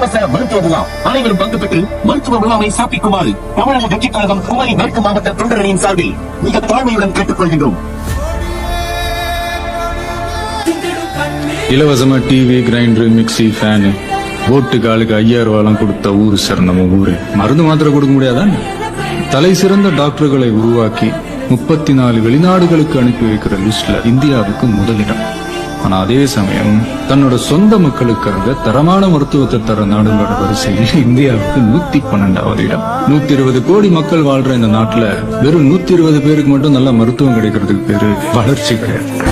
இலவச மருத்துவ முகாம். அனைவரும் பங்கு பெற்று மருத்துவ முகாமை சாப்பிக்குமாறு தமிழக கட்சிக் கழகம் குமரி மேற்கு மாவட்ட தொண்டரணியின் சார்பில் மிக தாழ்மையுடன் கேட்டுக்கொள்கின்றோம். இலவசமா டிவி கிரைண்டர் மிக்சி ஃபேனு ஓட்டுக்கு ஆளுக்கு ஐயாயிரம் ரூபாய்லாம் கொடுத்த ஊரு சார் நம்ம ஊரு. மருந்து மாத்திரை கொடுக்க முடியாதா? தலை சிறந்த டாக்டர்களை உருவாக்கி முப்பத்தி நாலு வெளிநாடுகளுக்கு அனுப்பி வைக்கிற லிஸ்ட்ல இந்தியாவுக்கு முதலிடம். ஆனா அதே சமயம் தன்னோட சொந்த மக்களுக்காக தரமான மருத்துவத்தை தர நாடுங்களோட வரிசையில் இந்தியாவுக்கு நூத்தி பன்னெண்டாவது இடம். நூத்தி இருபது கோடி மக்கள் வாழ்ற இந்த நாட்டுல வெறும் நூத்தி இருபது பேருக்கு மட்டும் நல்ல மருத்துவம் கிடைக்கிறதுக்கு பேரு வளர்ச்சி கிடையாது.